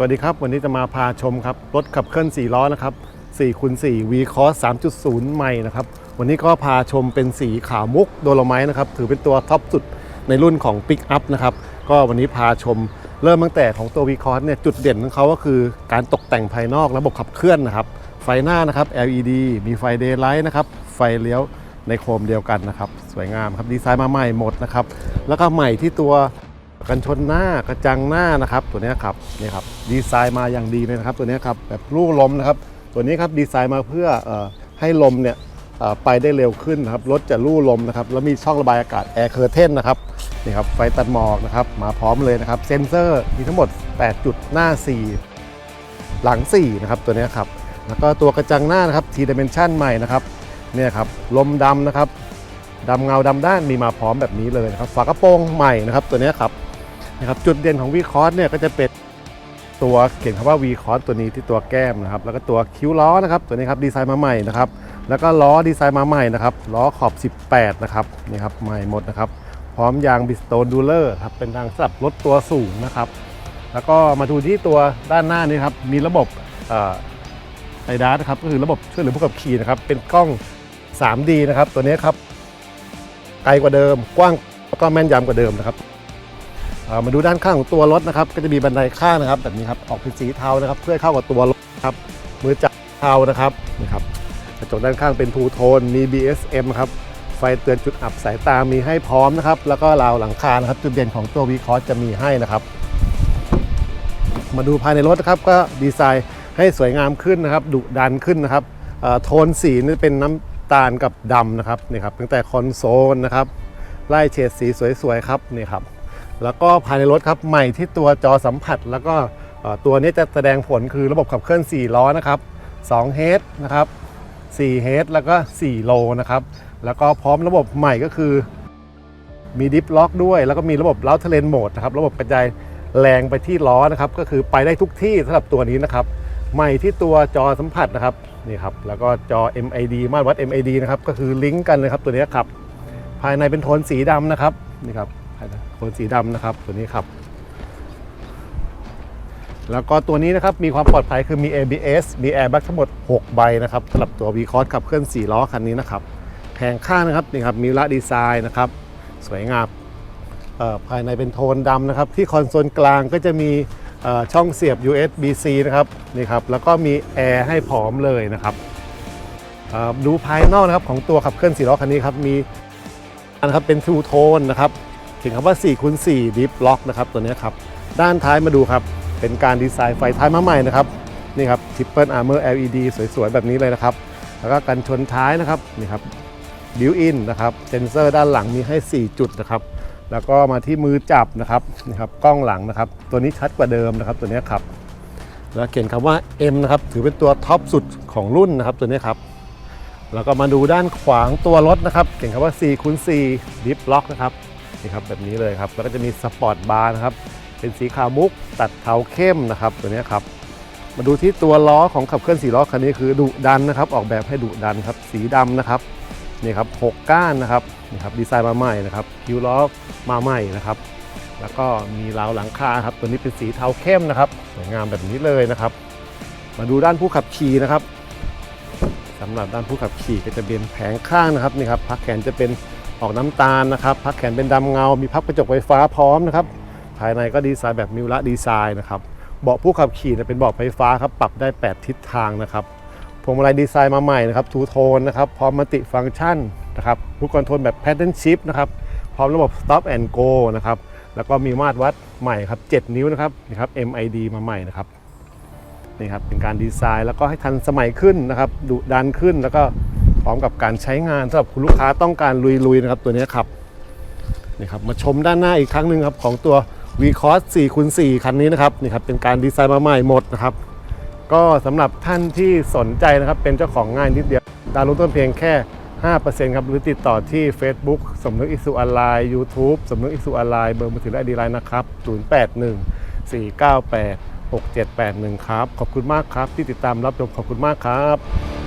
สวัสดีครับ วันนี้จะมาพาชมครับ รถขับเคลื่อน 4 ล้อนะครับ4คูณ4 V Cross 3.0 ใหม่นะครับ วันนี้ก็พาชมเป็นสีขาวมุกโดโลไมต์นะครับ ถือเป็นตัวท็อปสุดในรุ่นของ Pick Up นะครับ ก็วันนี้พาชมเริ่มตั้งแต่ของตัว V Cross เนี่ย จุดเด่นของเขาก็คือการตกแต่งภายนอกระบบขับเคลื่อนนะครับ ไฟหน้านะครับ LED มีไฟ Daylight นะครับ ไฟเลี้ยวในโคมเดียวกันนะครับ สวยงามครับ ดีไซน์มาใหม่หมดนะครับ แล้วก็ใหม่ที่ตัว กันชนหน้ากระจังหน้านะครับ ตัวนี้ครับนี่ครับดีไซน์มาอย่างดีเลยนะครับ ตัวนี้ครับแบบลูกลมนะครับ ตัวนี้ครับดีไซน์มาเพื่อออให้ลมเนี่ยไปได้เร็วขึ้นนะครับรถจะลู่ลมนะครับแล้วมีช่องระบายอากาศแอร์เคอร์เทนนะครับนี่ครับไฟตัดหมอกนะครับมาพร้อมเลยนะครับเซนเซอร์มีทั้งหมด 8 จุดหน้า 4 หลัง4นะครับตัวนี้ครับแล้วก็ตัวกระจังหน้านะครับ T dimension ใหม่นะครับเนี่ยครับลมดำนะครับดำเงาดำด้านมีมาพร้อมแบบนี้เลยนะครับฝากระโปรงใหม่นะครับตัวนี้ครับ นะครับจุดเด่นของ v c o s เนี่ยก็จะเป็นตัวเขียนคำว่า v c o s ตัวนี้ที่ตัวแก้มนะครับแล้วก็ตัวคิ้วล้อนะครับตัวนี้ครับดีไซน์มาใหม่นะครับแล้วก็ล้อดีไซน์มาใหม่นะครับล้อขอบ 18 นะครับนี่ครับใหม่หมดนะครับพร้อมยางบิสโตนดูเลอร์ครับเป็นทางสำหรับรถตัวสูงนะครับแล้วก็มาดูที่ตัวด้านหน้านี้ครับมีระบบไอดาร์ครับก็คือระบบช่วยเหลือผู้ขับขี่นะครับเป็นกล้อง 3D นะครับตัวนี้ครับไกลกว่าเดิมกว้างแล้วก็แม่นยำกว่าเดิมนะครับ มาดูด้านข้างของตัวรถนะครับ ก็จะมีบันไดข้างนะครับแบบนี้ครับออกเป็นสีเทานะครับ เพื่อเข้ากับตัวรถครับมือจับเทานะครับนี่ครับกระจกด้านข้างเป็นทูโทนมี BSM ครับไฟเตือนจุดอับสายตามีให้พร้อมนะครับ แล้วก็ราวหลังคานะครับ จุดเด่นของตัว v c o s จะมีให้นะครับ มาดูภายในรถนะครับก็ดีไซน์ให้สวยงามขึ้นนะครับดุดันขึ้นนะครับโทนสีนี่เป็นน้ำตาลกับดำนะครับนี่ครับตั้งแต่คอนโซลนะครับไล่เฉดสีสวยๆครับนี่ครับ แล้วก็ภายในรถครับใหม่ที่ตัวจอสัมผัส แล้วก็ตัวนี้จะแสดงผลคือระบบขับเคลื่อน 4 ล้อนะครับ2เฮดนะครับ4เฮดแล้วก็ 4 โลนะครับ แล้วก็พร้อมระบบใหม่ก็คือ มีดิฟล็อกด้วย แล้วก็มีระบบเล้าเทเลนโหมดนะครับ ระบบกระจายแรงไปที่ล้อนะครับ ก็คือไปได้ทุกที่สำหรับตัวนี้นะครับ ใหม่ที่ตัวจอสัมผัสนะครับนี่ครับ แล้วก็จอ MID มาตรวัด MID นะครับ ก็คือลิงก์กันเลยครับตัวนี้ครับ ภายในเป็นโทนสีดำนะครับนี่ครับ ภายในสีดำนะครับตัวนี้ครับ แล้วก็ตัวนี้นะครับมีความปลอดภัยคือมี ABS มี airbag ทั้งหมด 6 ใบนะครับสำหรับตัว v c o s ขับเคลื่อน4ล้อคันนี้นะครับแผงข้างนะครับนี่ครับมีละดีไซน์นะครับสวยงามภายในเป็นโทนดำนะครับ ที่คอนโซลกลางก็จะมีช่องเสียบ USB-C นะครับนี่ครับแล้วก็มีแอร์ให้พร้อมเลยนะครับดูภายนอกนะครับของตัวขับเคลื่อน4ล้อคันนี้ครับมีนะครับเป็นทูโทนนะครับ ถึงคำว่า4คูณ4 Deep Lock นะครับตัวนี้ครับ ด้านท้ายมาดูครับ เป็นการดีไซน์ไฟท้ายมาใหม่นะครับ นี่ครับ Triple Armor LED สวยๆ แบบนี้เลยนะครับ แล้วก็กันชนท้ายนะครับ นี่ครับบิวอินนะครับ เซนเซอร์ด้านหลังมีให้ 4 จุดนะครับ แล้วก็มาที่มือจับนะครับ นี่ครับ กล้องหลังนะครับ ตัวนี้ชัดกว่าเดิมนะครับ ตัวนี้ครับ แล้วเขียนคำว่า M นะครับ ถือเป็นตัวท็อปสุดของรุ่นนะครับ ตัวนี้ครับแล้วก็มาดูด้านขวางตัวรถนะครับ เขียนคำว่า4คูณ4 Deep Lock นะครับ นี่ครับแบบนี้เลยครับ แล้วก็จะมีสปอร์ตบาร์นะครับ เป็นสีขาวมุกตัดเทาเข้มนะครับตัวนี้ครับ มาดูที่ตัวล้อของขับเคลื่อน4ล้อคันนี้คือดุดันนะครับ ออกแบบให้ดุดันครับ สีดำนะครับนี่ครับหกก้านนะครับนี่ครับดีไซน์มาใหม่นะครับคิ้วล้อมาใหม่นะครับ แล้วก็มีราวหลังคาครับ ตัวนี้เป็นสีเทาเข้มนะครับสวยงามแบบนี้เลยนะครับ มาดูด้านผู้ขับขี่นะครับสำหรับด้านผู้ขับขี่ก็จะเป็นแผงข้างนะครับนี่ครับพักแขนจะเป็น ออกน้ำตาลนะครับพักแขนเป็นดำเงา มีพับกระจกไฟฟ้าพร้อมนะครับ ภายในก็ดีไซน์แบบมิวระดีไซน์นะครับเบาะผู้ขับขี่เป็นเบาะไฟฟ้าครับปรับได้ 8 ทิศทางนะครับพวงมาลัยดีไซน์มาใหม่นะครับทูโทนนะครับพร้อมมัลติฟังก์ชันนะครับลูกคอนโทรลแบบ Pattern Shift นะครับพร้อมระบบ Stop and Go นะครับแล้วก็มีมาตรวัดใหม่ครับ 7 นิ้วนะครับนี่ครับ MID มาใหม่นะครับนี่ครับเป็นการดีไซน์แล้วก็ให้ทันสมัยขึ้นนะครับดุดันขึ้นแล้วก็ พร้อมกับการใช้งานสำหรับคุณลูกค้าต้องการลุยๆนะครับตัวนี้ครับนี่ครับมาชมด้านหน้าอีกครั้งหนึ่งครับของตัว v c o s 4คูณ4คันนี้นะครับนี่ครับเป็นการดีไซน์มาใหม่หมดนะครับก็สำหรับท่านที่สนใจนะครับเป็นเจ้าของง่ายนิดเดียวดาวน์โหลดต้นเพียงแค่ 5%ครับหรือติดต่อที่ Facebook สมนึกอิสุออนไลน์ YouTube สมนึกอิสุออนไลน์เบอร์มือถือและดีไลน์นะครับ 081 498 6781 ครับ ขอบคุณมากครับที่ติดตามรับชมขอบคุณมากครับ